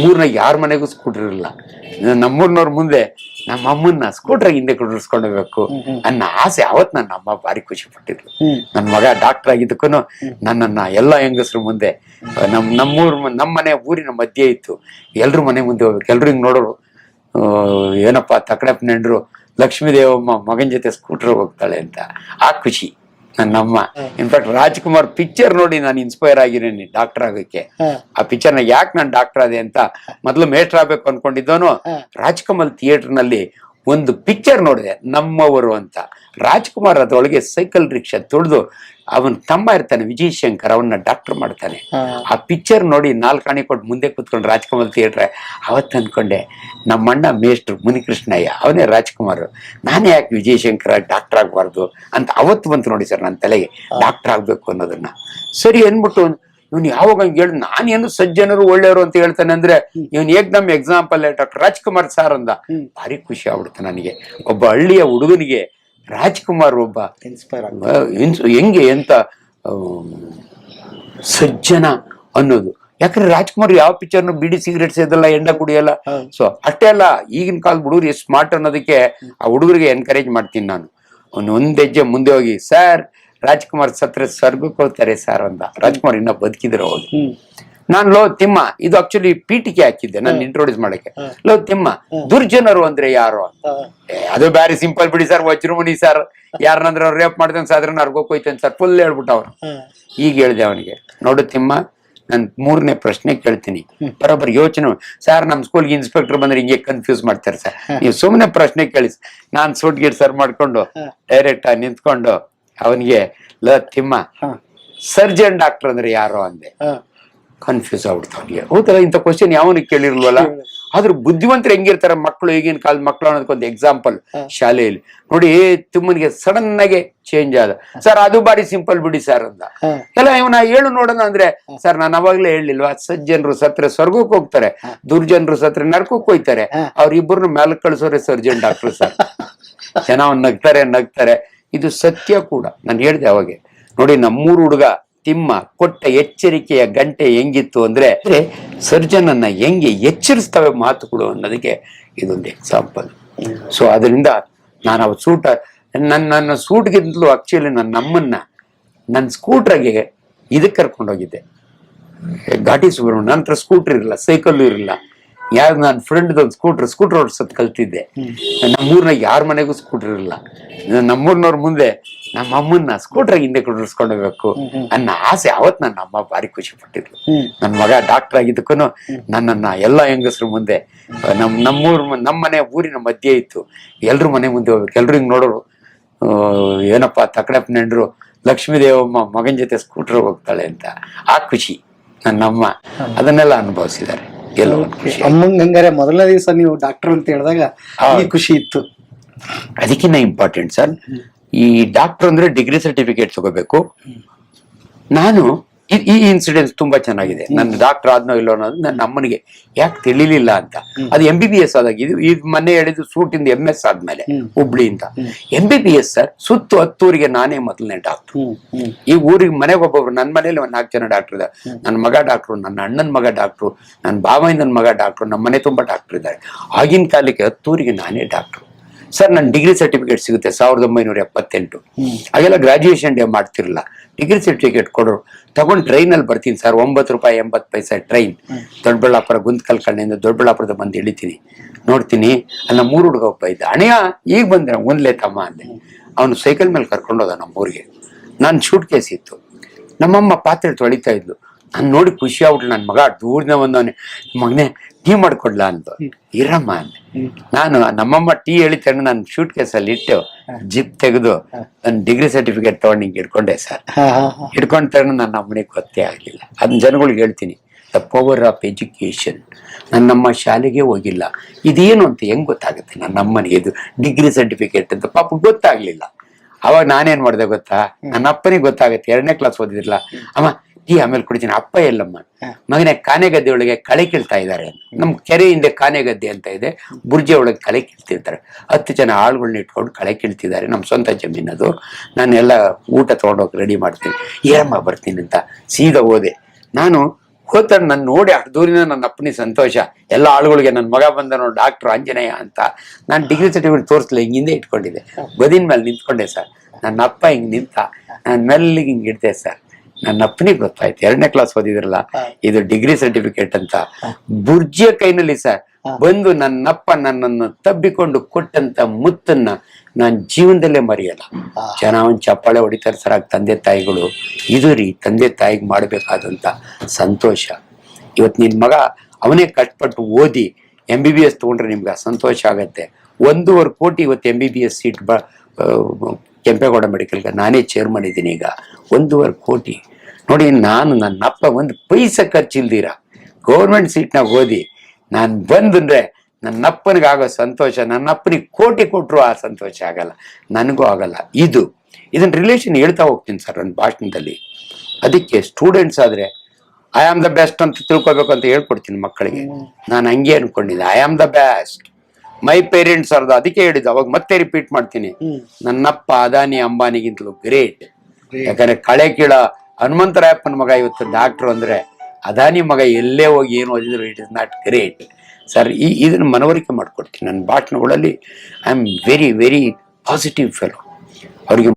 ನಮ್ಮೂರ್ನ ಯಾರ ಮನೆಗೂ ಸ್ಕೂಟರ್ ಇರಲಿಲ್ಲ ನಮ್ಮೂರ್ನವ್ರ ಮುಂದೆ ನಮ್ಮ ಅಮ್ಮನ್ನ ಸ್ಕೂಟರ್ ಹಿಂದೆ ಕುಡಿಸ್ಕೊಂಡೋಗ್ಬೇಕು ಅನ್ನ ಆಸೆ ಅವತ್ ನನ್ನ ಅಮ್ಮ ಭಾರಿ ಖುಷಿ ಪಟ್ಟಿದ್ರು. ನನ್ನ ಮಗ ಡಾಕ್ಟರ್ ಆಗಿದ್ದಕ್ಕೂ ನನ್ನನ್ನ ಎಲ್ಲ ಹೆಂಗಸ್ರ ಮುಂದೆ ನಮ್ ನಮ್ಮೂರ್ ನಮ್ಮ ಮನೆ ಊರಿನ ಮಧ್ಯೆ ಇತ್ತು. ಎಲ್ರು ಮನೆ ಮುಂದೆ ಹೋಗ್ಬೇಕು. ಎಲ್ರು ಹಿಂಗ್ ನೋಡೋರು ಏನಪ್ಪ ತಕಡಪ್ಪ ನೆಂಡ್ರು ಲಕ್ಷ್ಮೀ ದೇವಮ್ಮ ಮಗನ ಜೊತೆ ಸ್ಕೂಟರ್ ಹೋಗ್ತಾಳೆ ಅಂತ. ಆ ಖುಷಿ. ನನ್ನಮ್ಮ ಇನ್ಫ್ಯಾಕ್ಟ್ ರಾಜ್ಕುಮಾರ್ ಪಿಕ್ಚರ್ ನೋಡಿ ನಾನು ಇನ್ಸ್ಪೈರ್ ಆಗಿದ್ದೀನಿ ಡಾಕ್ಟರ್ ಆಗೋಕ್ಕೆ. ಆ ಪಿಕ್ಚರ್ನ ಯಾಕೆ ನಾನು ಡಾಕ್ಟರ್ ಆದೆ ಅಂತ ಮೊದಲು ಮೇಸ್ಟರ್ ಆಗ್ಬೇಕು ಅನ್ಕೊಂಡಿದ್ದೋನು ರಾಜ್ಕಮಲ್ ಥಿಯೇಟರ್ನಲ್ಲಿ ಒಂದು ಪಿಕ್ಚರ್ ನೋಡಿದೆ ನಮ್ಮವರು ಅಂತ. ರಾಜ್ಕುಮಾರ್ ಅದ್ರೊಳಗೆ ಸೈಕಲ್ ರಿಕ್ಷಾ ತೊಳೆದು ಅವನ್ ತಮ್ಮ ಇರ್ತಾನೆ ವಿಜಯ್ ಶಂಕರ್ ಅವನ್ನ ಡಾಕ್ಟರ್ ಮಾಡ್ತಾನೆ. ಆ ಪಿಕ್ಚರ್ ನೋಡಿ ನಾಲ್ಕಾಣಿ ಕೊಟ್ಟು ಮುಂದೆ ಕೂತ್ಕೊಂಡು ರಾಜ್ಕುಮಾರ್ ಥಿಯೇಟ್ರೆ ಅವತ್ತು ಅನ್ಕೊಂಡೆ ನಮ್ಮಣ್ಣ ಮೇಷ್ಟ್ರು ಮುನಿಕೃಷ್ಣಯ್ಯ ಅವನೇ ರಾಜ್ಕುಮಾರ್. ನಾನೇ ಯಾಕೆ ವಿಜಯ್ ಶಂಕರ ಡಾಕ್ಟರ್ ಆಗ್ಬಾರ್ದು? ಅಂತ ಅವತ್ತು ಬಂತು ನೋಡಿ ಸರ್ ನನ್ನ ತಲೆಗೆ. ಡಾಕ್ಟರ್ ಆಗ್ಬೇಕು ಅನ್ನೋದನ್ನ. ಸರಿ ಅಂದ್ಬಿಟ್ಟು ಇವ್ನು ಯಾವಾಗ ಹೇಳ ನಾನೇನು ಸಜ್ಜನರು ಒಳ್ಳೆಯವರು ಅಂತ ಹೇಳ್ತಾನೆ ಅಂದ್ರೆ ಇವನ್ ಏಕ್ದಮ್ ಎಕ್ಸಾಂಪಲ್ ಡಾಕ್ಟರ್ ರಾಜ್ಕುಮಾರ್ ಸರ್ ಅಂದ. ಭಾರಿ ಖುಷಿ ಆಗ್ಬಿಡ್ತು ನನಗೆ. ಒಬ್ಬ ಹಳ್ಳಿಯ ಹುಡುಗನಿಗೆ ರಾಜ್ಕುಮಾರ್ ಒಬ್ಬ ಇನ್ಸ್ಪೈರ್ ಹೆಂಗೆ ಎಂತ ಸಜ್ಜನ ಅನ್ನೋದು. ಯಾಕಂದ್ರೆ ರಾಜ್ಕುಮಾರ್ ಯಾವ ಪಿಕ್ಚರ್ನು ಬಿಡಿ ಸಿಗರೇಟ್ ಸೇದಲ್ಲ ಎಂಡ ಕುಡಿಯಲ್ಲ. ಸೊ ಅಷ್ಟೇ ಅಲ್ಲ ಈಗಿನ ಕಾಲದ ಹುಡುಗರು ಎಷ್ಟು ಸ್ಮಾರ್ಟ್ ಅನ್ನೋದಕ್ಕೆ ಆ ಹುಡುಗರಿಗೆ ಎನ್ಕರೇಜ್ ಮಾಡ್ತೀನಿ ನಾನು. ಅವ್ನು ಒಂದ್ ಹೆಜ್ಜೆ ಮುಂದೆ ಹೋಗಿ ಸರ್ ರಾಜ್ಕುಮಾರ್ ಸತ್ರ ಸ್ವರ್ಗಕ್ಕೆ ಹೋಗ್ತಾರೆ ಸರ್ ಅಂತ. ರಾಜ್ಕುಮಾರ್ ಇನ್ನ ಬದುಕಿದ್ರು ಹೋಗಿ. ನಾನ್ ಲೋ ತಿಮ್ಮ ಇದು ಆಕ್ಚುಲಿ ಪೀಟಿಕೆ ಹಾಕಿದ್ದೆ ನಾನು ಇಂಟ್ರೊಡ್ಯೂಸ್ ಮಾಡಕ್ಕೆ. ಲೋ ತಿಮ್ಮ ದುರ್ಜನರು ಅಂದ್ರೆ ಯಾರು ಅಂತ? ಅದು ಬ್ಯಾರಿ ಸಿಂಪಲ್ ಬಿಡಿ ಸರ್ ವಜ್ರಮುನಿ ಸರ್. ಯಾರನ್ನಂದ್ರೆ ಅವ್ರು ರೇಪ್ ಮಾಡ್ತಾನೆ ಸಾಧಾರಣ ನರ್ಗೋಕ್ ಹೋಯ್ತಾನೆ ಸರ್. ಫುಲ್ ಹೇಳ್ಬಿಟ್ಟು ಅವ್ರು. ಈಗ ಹೇಳ್ದೆ ಅವನಿಗೆ ನೋಡು ತಿಮ್ಮ ನಾನು ಮೂರನೇ ಪ್ರಶ್ನೆ ಕೇಳ್ತೀನಿ. ಬರೋಬ್ಬರ ಯೋಚನೆ. ಸರ್ ನಮ್ಮ ಸ್ಕೂಲ್ಗೆ ಇನ್ಸ್ಪೆಕ್ಟರ್ ಬಂದ್ರೆ ಹಿಂಗೆ ಕನ್ಫ್ಯೂಸ್ ಮಾಡ್ತಾರೆ ಸರ್. ನೀವು ಸುಮ್ಮನೆ ಪ್ರಶ್ನೆ ಕೇಳಿ ನಾನು ಸೂಟ್ ಗೀಟ್ ಸರ್ ಮಾಡ್ಕೊಂಡು ಡೈರೆಕ್ಟ್ ಆಗಿ ನಿಂತ್ಕೊಂಡು ಅವನಿಗೆ ಲ ತಿಮ್ಮ ಸರ್ಜನ್ ಡಾಕ್ಟರ್ ಅಂದ್ರೆ ಯಾರು? ಅಂದೆ. ಕನ್ಫ್ಯೂಸ್ ಆಗ್ಬಿಡ್ತು ಅವ್ನಿಗೆ. ಹೌದಲ್ಲ ಇಂಥ ಕ್ವಶನ್ ಯಾವನಿಗೆ ಕೇಳಿರ್ಲ್ವಲ್ಲ? ಆದ್ರೆ ಬುದ್ಧಿವಂತರು ಹೆಂಗಿರ್ತಾರೆ ಮಕ್ಕಳು ಈಗಿನ ಕಾಲದ ಮಕ್ಕಳು ಅನ್ನೋದಕ್ಕೊಂದು ಎಕ್ಸಾಂಪಲ್ ಶಾಲೆಯಲ್ಲಿ. ನೋಡಿ ತಿಮ್ಮನಿಗೆ ಸಡನ್ ಆಗಿ ಚೇಂಜ್ ಆದ. ಸರ್ ಅದು ಬಾರಿ ಸಿಂಪಲ್ ಬಿಡಿ ಸರ್ ಅಂತ. ಎಲ್ಲ ಇವನ ಹೇಳು ನೋಡೋಣ ಅಂದ್ರೆ ಸರ್ ನಾನು ಅವಾಗ್ಲೇ ಹೇಳಿಲ್ವಾ? ಸಜ್ಜನರು ಸತ್ರ ಸ್ವರ್ಗಕ್ಕೆ ಹೋಗ್ತಾರೆ. ದುರ್ಜನರು ಸತ್ರ ನರ್ಕಕ್ಕೆ ಹೋಯ್ತಾರೆ. ಅವ್ರಿಬ್ಬರನ್ನು ಮೇಲೆ ಕಳ್ಸೋರೆ ಸರ್ಜನ್ ಡಾಕ್ಟರ್ ಸರ್. ಜನ ಅವ್ನ್ ನಗ್ತಾರೆ ನಗ್ತಾರೆ. ಇದು ಸತ್ಯ ಕೂಡ. ನಾನು ಹೇಳಿದೆ ಅವಾಗೆ. ನೋಡಿ, ನಮ್ಮೂರು ಹುಡುಗ ತಿಮ್ಮ ಕೊಟ್ಟ ಎಚ್ಚರಿಕೆಯ ಗಂಟೆ ಹೆಂಗಿತ್ತು ಅಂದ್ರೆ ಸರ್ಜನ್ ಅನ್ನ ಹೆಂಗೆ ಎಚ್ಚರಿಸ್ತವೆ ಮಾತುಗಳು ಅನ್ನೋದಕ್ಕೆ ಇದೊಂದು ಎಕ್ಸಾಂಪಲ್ ಸೊ ಅದರಿಂದ ನಾನು ಅವ ಸೂಟ ನನ್ನ ನನ್ನ ಸೂಟ್ಗಿಂತಲೂ ಆಕ್ಚುಲಿ ನನ್ನ ನಮ್ಮನ್ನ ನನ್ನ ಸ್ಕೂಟ್ರಾಗೆ ಇದಕ್ಕೆ ಕರ್ಕೊಂಡೋಗಿದ್ದೆ. ಘಾಟಿ ಸುಬ್ರಹ್ಮಣ್ಯ, ನಂತರ ಸ್ಕೂಟರ್ ಇರಲಿಲ್ಲ ಸೈಕಲ್ ಇರಲಿಲ್ಲ ಯಾರು ನನ್ನ ಫ್ರೆಂಡ್ ಒಂದು ಸ್ಕೂಟರ್ ಸ್ಕೂಟರ್ ಓಡಿಸೋದು ಕಲ್ತಿದ್ದೆ. ನಮ್ಮೂರ್ನಾಗ ಯಾರ ಮನೆಗೂ ಸ್ಕೂಟರ್ ಇರಲಿಲ್ಲ ನಮ್ಮೂರ್ನವ್ರ ಮುಂದೆ ನಮ್ಮ ಅಮ್ಮನ್ನ ಸ್ಕೂಟರ್ ಹಿಂದೆ ಕುಡಿಸ್ಕೊಂಡೋಗ್ಬೇಕು ಅನ್ನ ಆಸೆ. ಅವತ್ ನನ್ನ ಅಮ್ಮ ಭಾರಿ ಖುಷಿ ಪಟ್ಟಿದ್ರು. ನನ್ನ ಮಗ ಡಾಕ್ಟರ್ ಆಗಿದ್ದಕ್ಕೂ ನನ್ನನ್ನ ಎಲ್ಲ ಹೆಂಗಸರು ಮುಂದೆ ನಮ್ ನಮ್ಮೂರ್ ನಮ್ಮ ಮನೆ ಊರಿನ ಮಧ್ಯೆ ಇತ್ತು. ಎಲ್ರು ಮನೆ ಮುಂದೆ ಹೋಗ್ಬೇಕು. ಎಲ್ರು ಹಿಂಗ್ ನೋಡೋರು. ಏನಪ್ಪ ತಕಡಪ್ಪ ನೆಂಡ್ರು ಲಕ್ಷ್ಮೀ ದೇವಮ್ಮ ಮಗನ ಜೊತೆ ಸ್ಕೂಟರ್ ಹೋಗ್ತಾಳೆ ಅಂತ. ಆ ಖುಷಿ ನನ್ನಮ್ಮ. ಅದನ್ನೆಲ್ಲ ಅನುಭವಿಸಿದ್ದಾರೆ. ಎಲ್ಲೋ ಒಂದ್ ಖುಷಿ ಅಮ್ಮಂಗ್ ಹಂಗಾರೆ ಮೊದಲನೇ ದಿವಸ ನೀವು ಡಾಕ್ಟರ್ ಅಂತ ಹೇಳಿದಾಗ ಈ ಖುಷಿ ಇತ್ತು ಅದಕ್ಕಿಂತ ಇಂಪಾರ್ಟೆಂಟ್ ಸರ್ ಈ ಡಾಕ್ಟರ್ ಅಂದ್ರೆ ಡಿಗ್ರಿ ಸರ್ಟಿಫಿಕೇಟ್ ತಗೋಬೇಕು ನಾನು ಈ- ಈ ಇನ್ಸಿಡೆನ್ಸ್ ತುಂಬಾ ಚೆನ್ನಾಗಿದೆ. ನನ್ನ ಡಾಕ್ಟರ್ ಆದ್ನೋ ಇಲ್ಲೋ ಅನ್ನೋದು ನನ್ನ ಅಮ್ಮನಿಗೆ ಯಾಕೆ ತಿಳಿಲಿಲ್ಲ ಅಂತ. ಅದು ಎಂ ಬಿ ಬಿ ಎಸ್ ಆದಾಗ ಇದು ಇದು ಮೊನ್ನೆ ಹೇಳಿದ್ದು ಸೂಟಿಂದ ಎಂ ಎಸ್ ಆದ್ಮೇಲೆ ಹುಬ್ಳಿಯಿಂದ M B B S sir ಸುತ್ತು ಹತ್ತೂರಿಗೆ ನಾನೇ ಮೊದಲನೇ ಡಾಕ್ಟರ್ ಈ ಊರಿಗೆ ಮನೆಗೆ ಒಬ್ಬೊಬ್ರು ನನ್ನ ಮನೇಲಿ ಒಂದು ನಾಲ್ಕು ಜನ ಡಾಕ್ಟರ್ ಇದ್ದಾರೆ. ನನ್ನ ಮಗ ಡಾಕ್ಟ್ರು ನನ್ನ ಅಣ್ಣನ ಮಗ ಡಾಕ್ಟ್ರು ನನ್ನ ಬಾಬಾಯಿಂದನ ಮಗ ಡಾಕ್ಟ್ರು ನಮ್ಮ ಮನೆ ತುಂಬಾ ಡಾಕ್ಟರ್ ಇದ್ದಾರೆ. ಆಗಿನ ಕಾಲಕ್ಕೆ ಹತ್ತೂರಿಗೆ ನಾನೇ ಡಾಕ್ಟ್ರು ಸರ್ ನನ್ನ ಡಿಗ್ರಿ ಸರ್ಟಿಫಿಕೇಟ್ ಸಿಗುತ್ತೆ, ಸಾವಿರದ ಒಂಬೈನೂರ ಎಪ್ಪತ್ತೆಂಟು. ಹಾಗೆಲ್ಲ ಗ್ರಾಜ್ಯುಯೇಷನ್ ಡೇ ಮಾಡ್ತಿರಲ್ಲ ಡಿಗ್ರಿ ಸರ್ಟಿಫಿಕೇಟ್ ಕೊಡೋರು, ತಗೊಂಡು ಟ್ರೈನಲ್ಲಿ ಬರ್ತೀನಿ ಸರ್, ಒಂಬತ್ತು ರೂಪಾಯಿ ಎಂಬತ್ತು ಪೈಸೆ ಟ್ರೈನ್ ದೊಡ್ಡಬಳ್ಳಾಪುರ ಗುಂತ್ಕಲ್ ಕಣ್ಣಿಂದ ದೊಡ್ಡಬಳ್ಳಾಪುರದ ಬಂದು ಇಳಿತೀನಿ ನೋಡ್ತೀನಿ, ಅಲ್ಲ ಮೂರು ಹುಡುಗ ಒಬ್ಬ ಇದ್ದ. ಅಣೆಯ ಈಗ ಬಂದ್ರೆ ಒಂದ್ಲೇ ತಮ್ಮ ಅಂದೆ. ಅವನು ಸೈಕಲ್ ಮೇಲೆ ಕರ್ಕೊಂಡೋದ ನಮ್ಮ ಊರಿಗೆ ನಾನು ಶೂಟ್ ಕೇಸ್ ಇತ್ತು. ನಮ್ಮಮ್ಮ ಪಾತ್ರೆ ತೊಳಿತಾ ಇದ್ಲು. ನಾನು ನೋಡಿ ಖುಷಿ ಆಗ್ಬಿಟ್ಲು. ನನ್ನ ಮಗ ದೂರದಿಂದ ಬಂದವನೇ ಮಗನೇ ಟೀ ಮಾಡ್ಕೊಡ್ಲಾ? ಅಂತ. ಇರಮ್ಮ ಅಂದೆ. ನಾನು ನಮ್ಮಮ್ಮ ಟೀ ಹೇಳಿತಾನೆ ನಾನು ಶೂಟ್ ಕೇಸಲ್ಲಿ ಇಟ್ಟು ಜಿಪ್ ತೆಗೆದು ನನ್ನ ಡಿಗ್ರಿ ಸರ್ಟಿಫಿಕೇಟ್ ತಗೊಂಡು ಹಿಂಗೆ ಇಟ್ಕೊಂಡೆ ಸರ್. ಹಿಡ್ಕೊಂಡ್ ತಗೊಂಡು ನನ್ನ ಅಮ್ಮನಿಗೆ ಗೊತ್ತೇ ಆಗಲಿಲ್ಲ. ಅದನ್ನ ಜನಗಳಿಗೆ ಹೇಳ್ತೀನಿ. ದ ಪವರ್ ಆಫ್ ಎಜುಕೇಶನ್ ನನ್ನಮ್ಮ ಶಾಲೆಗೆ ಹೋಗಿಲ್ಲ. ಇದೇನು ಅಂತ ಹೆಂಗ್ ಗೊತ್ತಾಗುತ್ತೆ ನನ್ನ ಅಮ್ಮನಿಗೆ ಇದು ಡಿಗ್ರಿ ಸರ್ಟಿಫಿಕೇಟ್ ಅಂತ ಪಾಪ ಗೊತ್ತಾಗ್ಲಿಲ್ಲ. ಅವಾಗ ನಾನೇನ್ ಮಾಡಿದೆ ಗೊತ್ತಾ? ನನ್ನ ಅಪ್ಪನಿಗೆ ಗೊತ್ತಾಗುತ್ತೆ. ಎರಡನೇ ಕ್ಲಾಸ್ ಓದಿದ್ರಲ್ಲ. ಅಮ್ಮ ಟೀ ಆಮೇಲೆ ಕುಡಿತೀನಿ. ಅಪ್ಪ ಎಲ್ಲಮ್ಮ ಮಗನೇ ಕಾನೆಗದ್ದೆ ಒಳಗೆ ಕಳೆ ಕೀಳ್ತಾ ಇದ್ದಾರೆ. ನಮ್ ಕೆರೆ ಹಿಂದೆ ಕಾನೆಗದ್ದೆ ಅಂತ ಇದೆ. ಬುರ್ಜೆ ಒಳಗೆ ಕಳೆ ಕೀಳ್ತಿರ್ತಾರೆ. ಹತ್ತು ಜನ ಆಳುಗಳನ್ನ ಇಟ್ಕೊಂಡು ಕಳೆ ಕೀಳ್ತಿದ್ದಾರೆ. ನಮ್ಮ ಸ್ವಂತ ಜಮೀನದು. ನಾನೆಲ್ಲ ಊಟ ತಗೊಂಡೋಗಿ ರೆಡಿ ಮಾಡ್ತೀನಿ. ಏನಮ್ಮ ಬರ್ತೀನಿ ಅಂತ ಸೀದಾ ಹೋದೆ. ನಾನು ಹೋತ ನನ್ನ ನೋಡಿ ಅಷ್ಟು ದೂರಿನ ನನ್ನ ಅಪ್ಪನಿ ಸಂತೋಷ. ಎಲ್ಲ ಆಳುಗಳಿಗೆ ನನ್ನ ಮಗ ಬಂದನು ಡಾಕ್ಟರ್ ಆಂಜನೇಯ ಅಂತ. ನಾನು ಡಿಗ್ರಿ ಸರ್ಟಿಫಿಕೇಟ್ ತೋರಿಸ್ಲಿಲ್ಲ ಹಿಂಗಿಂದೆ ಇಟ್ಕೊಂಡಿದ್ದೆ. ಬದಿನ ಮೇಲೆ ನಿಂತ್ಕೊಂಡೆ ಸರ್. ನನ್ನ ಅಪ್ಪ ಹಿಂಗೆ ನಿಂತ ನಾನು ಮೆಲ್ಲಿಗೆ ಹಿಂಗೆ ಇಡ್ದೆ ಸರ್. ನನ್ನ ಅಪ್ಪನಿಗೆ ಗೊತ್ತಾಯ್ತು. ಎರಡನೇ ಕ್ಲಾಸ್ ಓದಿದ್ರಲ್ಲ ಇದು ಡಿಗ್ರಿ ಸರ್ಟಿಫಿಕೇಟ್ ಅಂತ. ಬುರ್ಜಿಯ ಕೈನಲ್ಲಿ ಸರ್ ಬಂದು ನನ್ನಪ್ಪ ನನ್ನನ್ನು ತಬ್ಬಿಕೊಂಡು ಕೊಟ್ಟಂತ ಮುತ್ತನ್ನ ನಾನು ಜೀವನದಲ್ಲೇ ಮರೆಯಲ್ಲ. ಜನ ಒಂದು ಚಪ್ಪಾಳೆ ಹೊಡಿತಾರೆ ಸರ್ ಆಗ ತಂದೆ ತಾಯಿಗಳು ಇದು ರೀ ತಂದೆ ತಾಯಿಗೆ ಮಾಡಬೇಕಾದಂತ ಸಂತೋಷ. ಇವತ್ತು ನಿನ್ ಮಗ ಅವನೇ ಕಷ್ಟಪಟ್ಟು ಓದಿ ಎಂ ಬಿ ಬಿ ಎಸ್ ತಗೊಂಡ್ರೆ ನಿಮ್ಗೆ ಸಂತೋಷ ಆಗತ್ತೆ. ಒಂದೂವರೆ ಕೋಟಿ ಇವತ್ತು M B B S seat ಬ ಕೆಂಪೇಗೌಡ ಮೆಡಿಕಲ್ಗೆ ನಾನೇ ಚೇರ್ಮನ್ ಇದ್ದೀನಿ ಈಗ. ಒಂದೂವರೆ ಕೋಟಿ. ನೋಡಿ ನಾನು ನನ್ನ ಅಪ್ಪ ಒಂದು ಪೈಸೆ ಖರ್ಚಿಲ್ದಿರ. ಗೌರ್ಮೆಂಟ್ ಸೀಟ್ನಾಗ ಓದಿ ನಾನು ಬಂದ್ರೆ ನನ್ನ ಅಪ್ಪನಿಗೆ ಆಗೋ ಸಂತೋಷ ನನ್ನ ಅಪ್ಪನಿಗೆ ಕೋಟಿ ಕೊಟ್ಟರು ಆ ಸಂತೋಷ ಆಗಲ್ಲ. ನನಗೂ ಆಗಲ್ಲ. ಇದು ಇದನ್ನ ರಿಲೇಷನ್ ಹೇಳ್ತಾ ಹೋಗ್ತೀನಿ ಸರ್ ನನ್ನ ಭಾಷಣದಲ್ಲಿ. ಅದಕ್ಕೆ ಸ್ಟೂಡೆಂಟ್ಸ್ ಆದ್ರೆ ಐ ಆಮ್ ದ ಬೆಸ್ಟ್ ಅಂತ ತಿಳ್ಕೊಬೇಕು ಅಂತ ಹೇಳ್ಕೊಡ್ತೀನಿ ಮಕ್ಕಳಿಗೆ. ನಾನು ಹಂಗೆ ಅನ್ಕೊಂಡಿದ್ದೆ. I am the best my parents ಅರ್ಧ. ಅದಕ್ಕೆ ಹೇಳಿದ್ದು ಅವಾಗ ಮತ್ತೆ ರಿಪೀಟ್ ಮಾಡ್ತೀನಿ. ನನ್ನಪ್ಪ ಅದಾನಿ ಅಂಬಾನಿಗಿಂತಲೂ ಗ್ರೇಟ್ ಯಾಕಂದ್ರೆ ಕಳೆ ಕೀಳ ಹನುಮಂತರಾಯಪ್ಪನ ಮಗ ಇವತ್ತು ಡಾಕ್ಟರ್ ಅಂದ್ರೆ ಅದಾನಿ ಮಗ ಎಲ್ಲೇ ಹೋಗಿ ಏನು ಓದಿದ್ರು it is not great sir ಈ ಇದನ್ನ ಮನವರಿಕೆ ಮಾಡ್ಕೊಡ್ತೀನಿ. ನನ್ನ ಭಾಷಣಗಳಲ್ಲಿ I am very very positive fellow ಅವರಿಗೆ